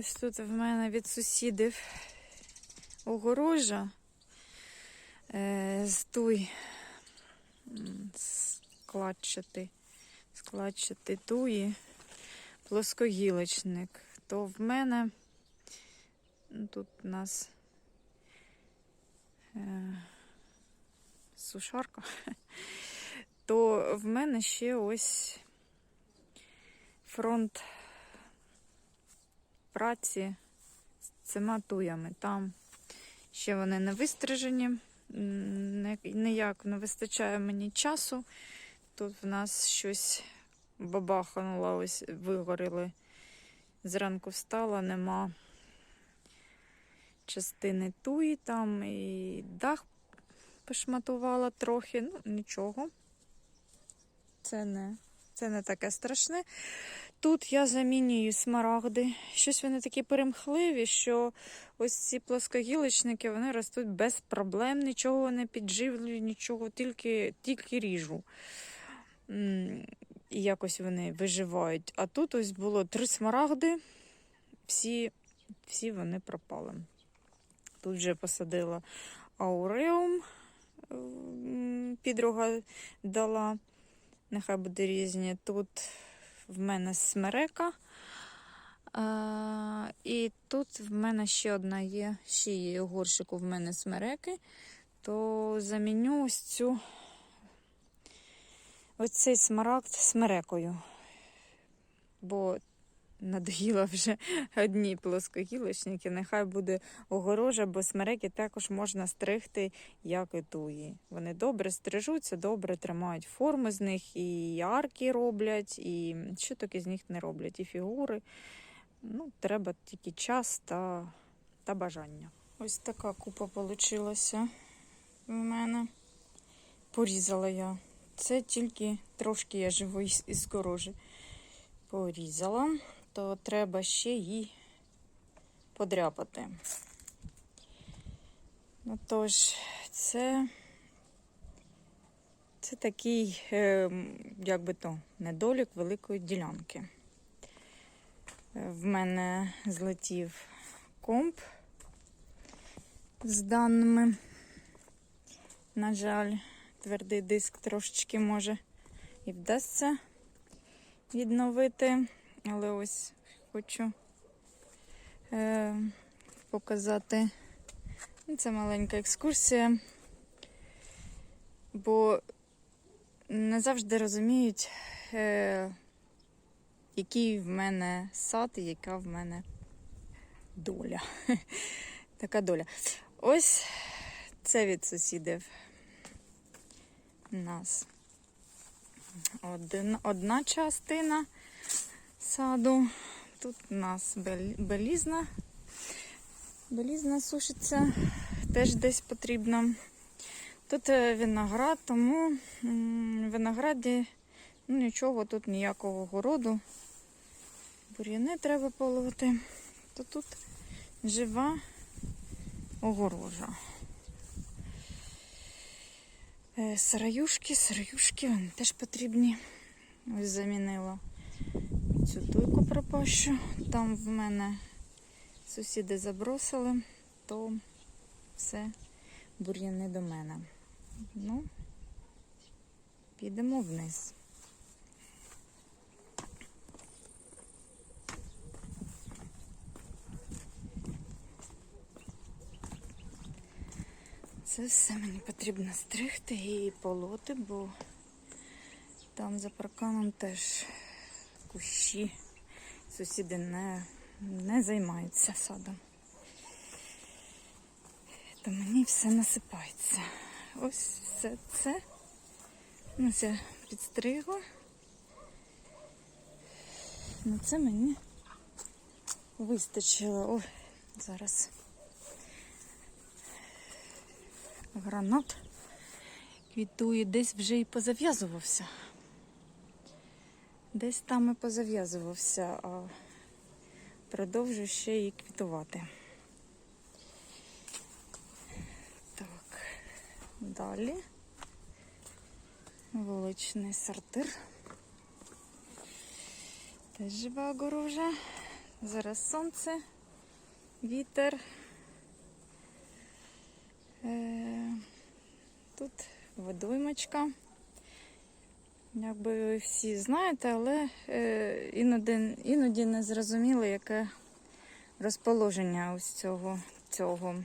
Ось тут в мене від сусідів огорожа. Е, з туй м, складчатий, складчатий туї, плоскогілочник. То в мене тут у нас е, сушарка, то в мене ще ось фронт праці з цими туями. Там ще вони не вистрижені, ніяк не вистачає мені часу. Тут в нас щось бабахануло, ось вигоріли. Зранку встала, нема частини туї там і дах пошматувала трохи. Ну, нічого. Це не, це не таке страшне. Тут я замінюю смарагди. Щось вони такі перемхливі, що ось ці плоскогілочники вони ростуть без проблем, нічого не підживлюю, нічого, тільки, тільки ріжу. І якось вони виживають. А тут ось було три смарагди, всі, всі вони пропали. Тут вже посадила ауреум, підруга дала. Нехай буде різні. Тут в мене смерека. А, і тут в мене ще одна є, ще є горщику в мене смереки. То заміню ось цю ось цей смарагд смерекою. Бо надоїла вже одні плоскогілочники. Нехай буде огорожа, бо смереки також можна стригти, як і туї. Вони добре стрижуться, добре тримають форми з них, і арки роблять, і що таке з них не роблять, і фігури. Ну, треба тільки час та, та бажання. Ось така купа вийшла в мене. Порізала я. Це тільки трошки я живу із, із корожі. Порізала, то треба ще її подряпати. Ну тож, це, це такий, е, як би то, недолік великої ділянки. Е, В мене злетів комп з даними. На жаль, твердий диск трошечки може і вдасться відновити. Але ось хочу е, показати. Ну, Це маленька екскурсія, бо не завжди розуміють, е, який в мене сад і яка в мене доля. Така доля. Ось це від сусідів нас. Один, одна частина саду. Тут у нас белізна. Белізна сушиться, теж десь потрібно. Тут е, виноград, тому в винограді ну, нічого, тут ніякого городу. Бур'яни треба полити. То тут жива огорожа. Е, Сараюшки, сараюшки, вони теж потрібні. Ось замінила цю туйку пропащу. Там в мене сусіди забросили, то все бур'яни до мене. Ну, підемо вниз. Це все мені потрібно стригти і полоти, бо там за парканом теж кущі. Сусіди не, не займаються садом. То мені все насипається. Ось все це. Ось я підстригла. На це мені вистачило. Ой, зараз. Гранат квітує, десь вже і позав'язувався. Десь там і позав'язувався, а продовжую ще і квітувати. Так, далі. Вуличний сортир. Теж жива огорожа. Зараз сонце, вітер. Е, Тут водоймочка. Якби всі знаєте, але е, іноді, іноді не зрозуміло, яке розположення ось цього. цього.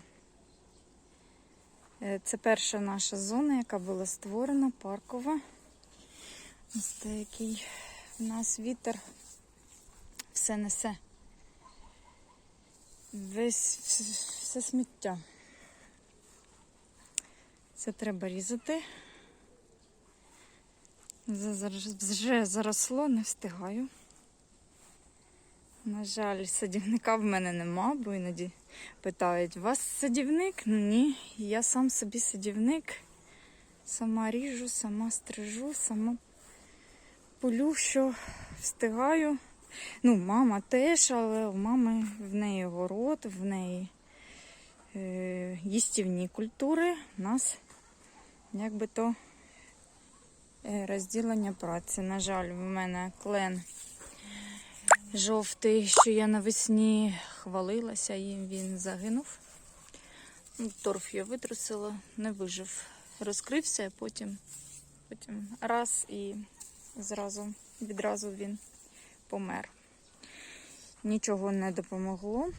Е, Це перша наша зона, яка була створена, паркова. Ось такий у нас вітер все несе. Весь все сміття. Це треба різати. Вже заросло, не встигаю. На жаль, садівника в мене нема, бо іноді питають, у вас садівник? Ні, я сам собі садівник. Сама ріжу, сама стрижу, сама полю, що встигаю. Ну, мама теж, але у мами в неї город, в неї е, їстівні культури. У нас якби то розділення праці. На жаль, в мене клен жовтий, що я навесні хвалилася їм, він загинув. Ну, Торф я витрусила, не вижив. Розкрився, потім, потім раз і зразу, відразу він помер. Нічого не допомогло.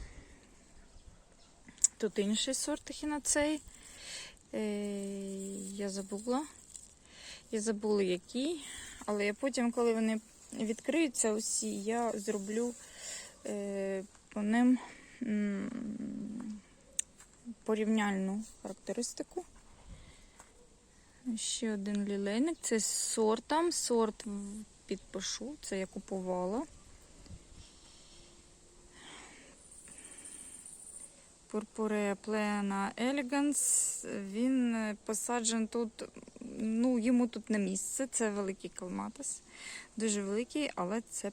Тут інший сорт ехінацей. Е, я забула. Я забула який. Але я потім, коли вони відкриються усі, я зроблю е, по ним порівняльну характеристику. Ще один лілейник. Це з сортом. Сорт підпишу, це я купувала. Пурпурея Плена Елеганс. Він е, посаджен тут, ну, йому тут не місце. Це великий калматис. Дуже великий, але це,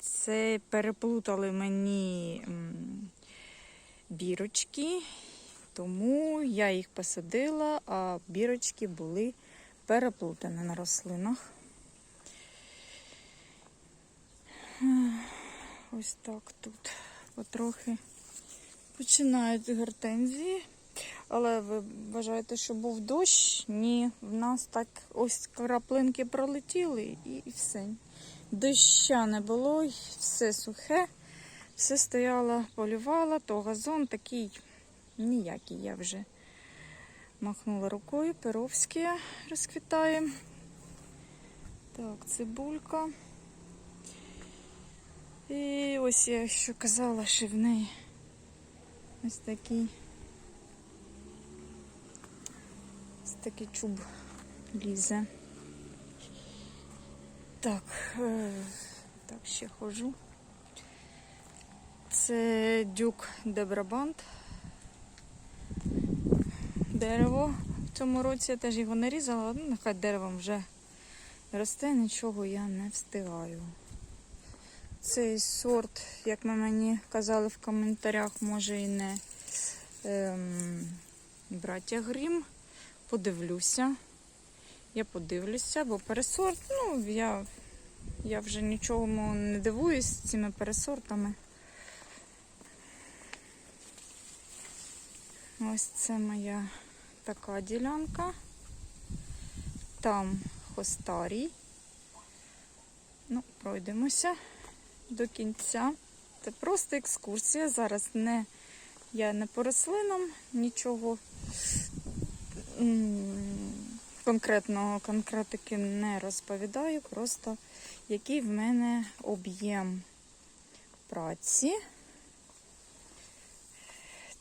це переплутали мені бірочки, тому я їх посадила, а бірочки були переплутані на рослинах. Ось так тут потрохи починають гортензії. Але ви вважаєте, що був дощ? Ні, в нас так ось краплинки пролетіли і, і все. Доща не було, все сухе, все стояло, полювала, то газон такий ніякий я вже махнула рукою, Перовський розквітає. Так, цибулька. І ось я що казала, що в неї ось такий ось такий чуб лізе. Так, е, так, ще ходжу. Це дюк Дебрабант. Дерево. В цьому році я теж його не різала, ну нехай деревом вже росте, нічого я не встигаю. Цей сорт, як ми мені казали в коментарях, може і не ем, браття Грім. Подивлюся. Я подивлюся, бо пересорт, ну, я, я вже нічого не дивуюсь цими пересортами. Ось це моя така ділянка. Там хостарій. Ну, пройдемося до кінця. Це просто екскурсія. Зараз не я не по рослинам, нічого конкретного конкретики не розповідаю, просто який в мене об'єм праці.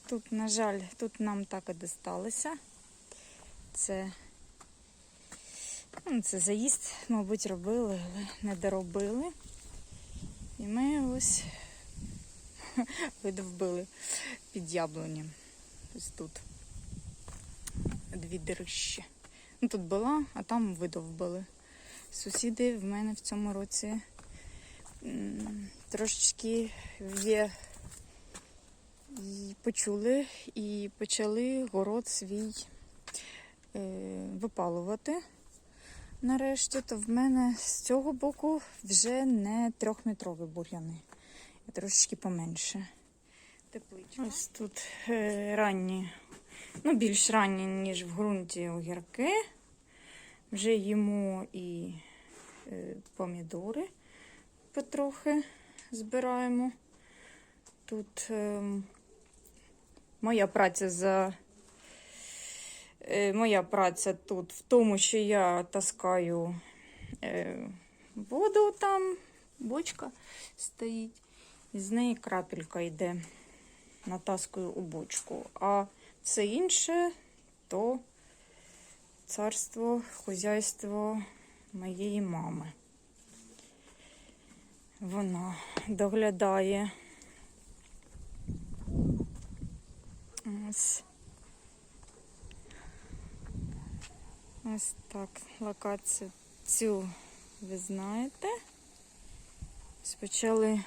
Тут, на жаль, тут нам так і досталося. Це, ну, це заїзд, мабуть, робили, але не доробили. І ми ось видовбили під яблунем. Ось тут дві дирищі. Ну, тут була, а там видовбили. Сусіди в мене в цьому році трошечки є і почули і почали город свій е, випалувати. Нарешті, то в мене з цього боку вже не трьохметрові бур'яни. трошечки поменше. Тепличка. Ось тут е, ранні, ну більш ранні, ніж в ґрунті огірки. Вже їмо і е, помідори потрохи збираємо. Тут е, моя праця за е, моя праця тут в тому, що я таскаю е, воду там, бочка стоїть, і з неї крапелька йде, натаскую у бочку. А все інше то царство, хозяйство моєї мами. Вона доглядає. Ось. Ось так. Локацію цю ви знаєте. Спочали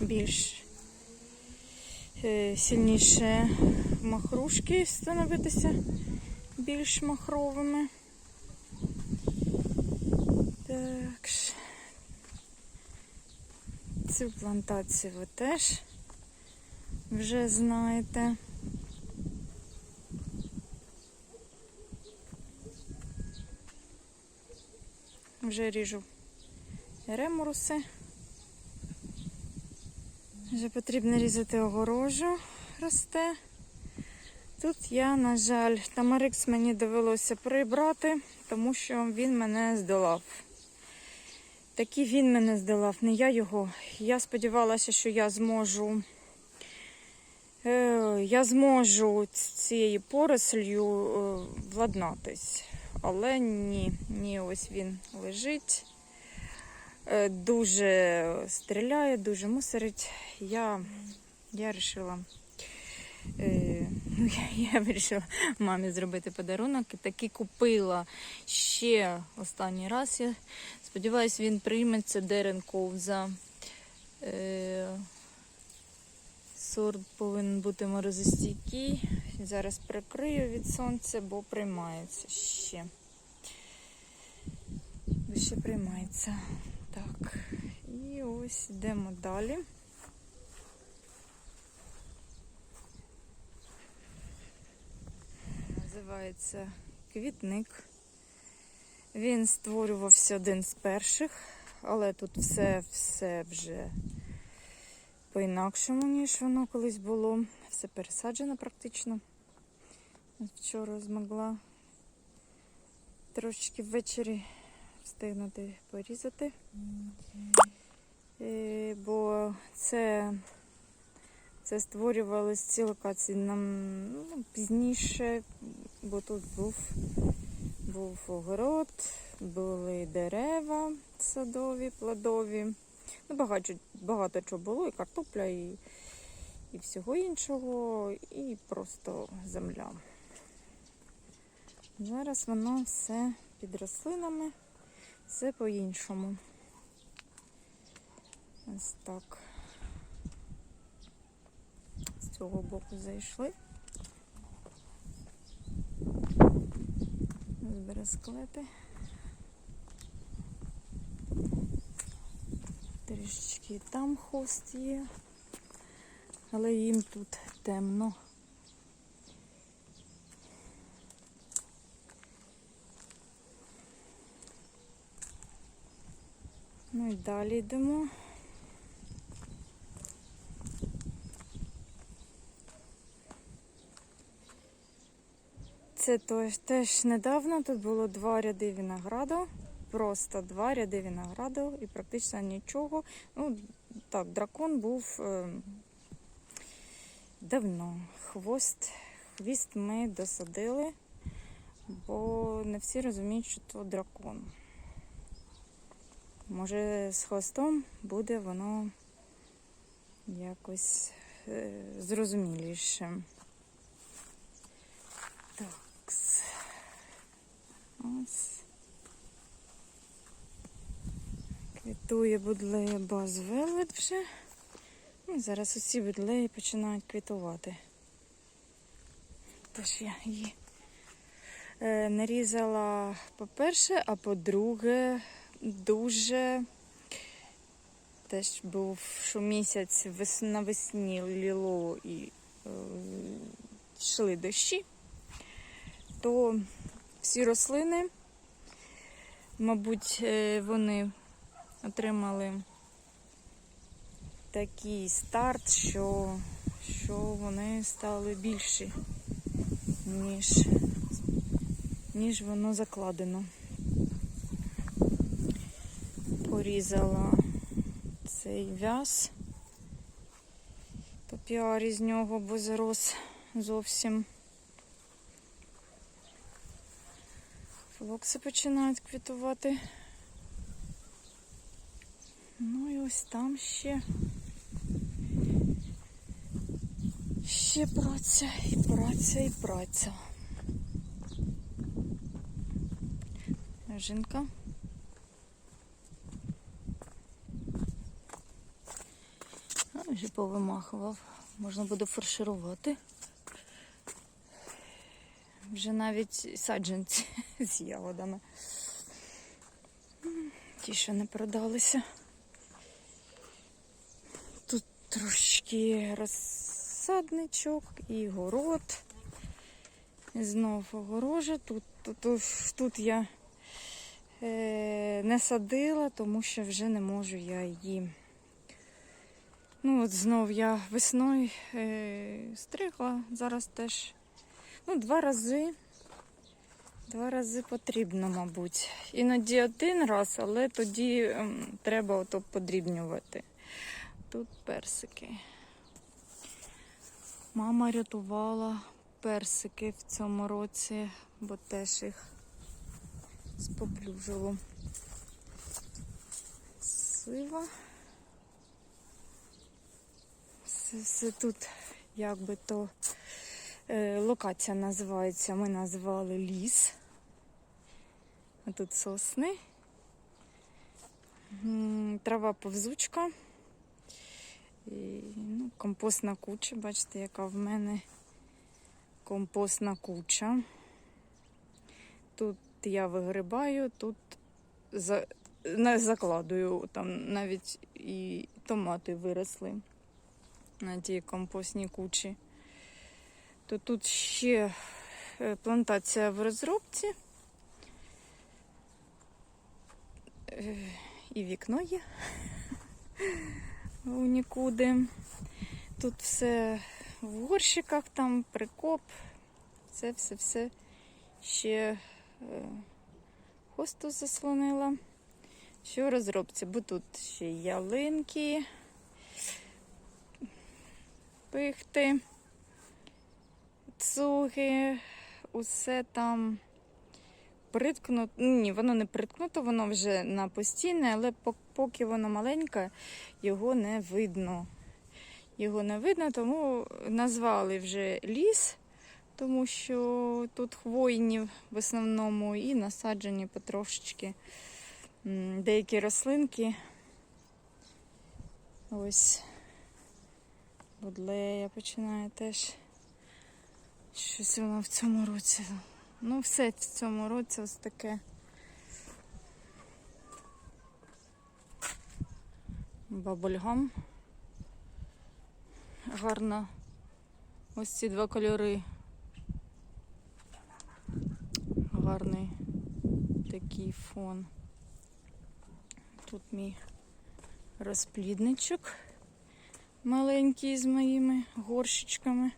більш сильніше махрушки становитися більш махровими. Так. Цю плантацію ви теж вже знаєте. Вже ріжу ремуруси. Вже потрібно різати огорожу, росте. Тут я, на жаль, тамарикс мені довелося прибрати, тому що він мене здолав. Такий він мене здолав, не я його. Я сподівалася, що я зможу. е, Я зможу цією порослью е, владнатись. Але ні, ні, ось він лежить. Е, Дуже стріляє, дуже мусорить. Я, я вирішила. Е, ну, я, я вирішила мамі зробити подарунок і таки купила ще останній раз. Я сподіваюся, він прийметься Дерен Ковза. Е, сорт повинен бути морозостійкий. Зараз прикрию від сонця, бо приймається ще. Ще приймається. Так. І ось йдемо далі. Називається квітник. Він створювався один з перших, але тут все, все вже по-інакшому, ніж воно колись було. Все пересаджено практично. Вчора змогла трошечки ввечері встигнути порізати. Е, Бо це, це створювалось ці локації нам ну, пізніше, бо тут був, був огород, були дерева садові, плодові. Ну, багато, багато чого було, і картопля, і, і всього іншого, і просто земля. Зараз воно все під рослинами, все по-іншому. Ось так. З цього боку зайшли. Бересклети. Трішечки там хост є, але їм тут темно. Ну і далі йдемо. Це теж, теж недавно тут було два ряди винограду. Просто два ряди винограду і практично нічого. Ну, так, дракон був е, давно. Хвост, хвіст ми досадили, бо не всі розуміють, що то дракон. Може, з хвостом буде воно якось е, зрозуміліше. Так. Ось. Квітує будлея баз велвет вже. Ну, зараз усі будлеї починають квітувати. Тож я її е, нарізала по-перше, а по-друге, дуже теж був що місяць вес- навесні ліло і е, йшли дощі, то всі рослини, мабуть, е, вони отримали такий старт, що, що вони стали більші, ніж, ніж воно закладено. Порізала цей в'яз. Папіарі з нього, бо зарос зовсім. Флокси починають квітувати. Ну і ось там ще. Ще праця, і праця, і праця. Жінка. А, вже повимахував. Можна буде фарширувати. Вже навіть саджанці з ягодами. Ті, що не продалися. Тут трошки розсадничок і город. Знов огорожа. Тут, тут, тут, тут я е, не садила, тому що вже не можу я її. Ну, от знов я весною е, стригла, зараз теж ну, два рази. Два рази потрібно, мабуть. Іноді один раз, але тоді ем, треба ото подрібнювати. Тут персики. Мама рятувала персики в цьому році, бо теж їх споплюжило. Сива. Все, все тут, як би то е, локація називається. Ми назвали ліс. А тут сосни. Трава повзучка. І, ну, компостна куча. Бачите, яка в мене компостна куча. Тут я вигрибаю, тут за, закладую, там навіть і томати виросли на тій компостній кучі. То тут ще е, плантація в розробці. Е, І вікно є у нікуди. Тут все в горщиках, там прикоп. Це все-все ще е, хосту заслонила. Що розробці, бо тут ще ялинки, пихти, цуги, усе там приткнуто. Ні, воно не приткнуто, воно вже на постійне, але поки воно маленьке, його не видно. Його не видно, тому назвали вже ліс, тому що тут хвойні в основному і насаджені потрошечки деякі рослинки. Ось будлея починає теж щось воно в цьому році. Ну, все в цьому році ось таке. Бабульгам. Гарно. Ось ці два кольори. Гарний такий фон. Тут мій розплідничок маленький з моїми горщичками.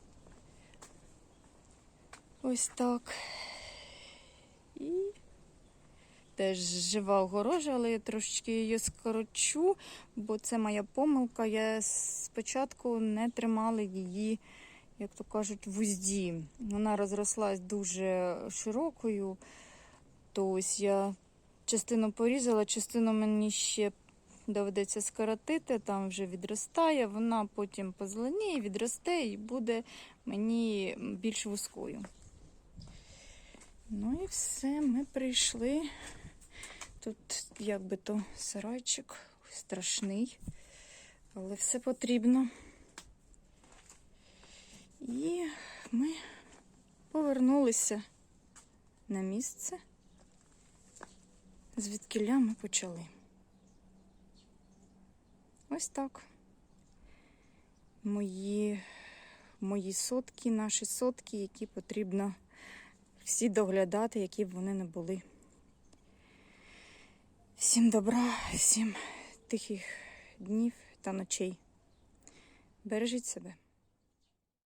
Ось так. І теж жива огорожа, але я трошечки її скорочу, бо це моя помилка. Я спочатку не тримала її, як то кажуть, в узді. Вона розрослась дуже широкою, то ось я частину порізала, частину мені ще доведеться скоротити, там вже відростає, вона потім позеленіє, відросте і буде мені більш вузькою. Ну і все, ми прийшли. Тут як би то сарайчик страшний, але все потрібно. І ми повернулися на місце, звідкиля ми почали. Ось так. Мої, мої сотки, наші сотки, які потрібно всі доглядати, які б вони не були. Всім добра, всім тихих днів та ночей. Бережіть себе.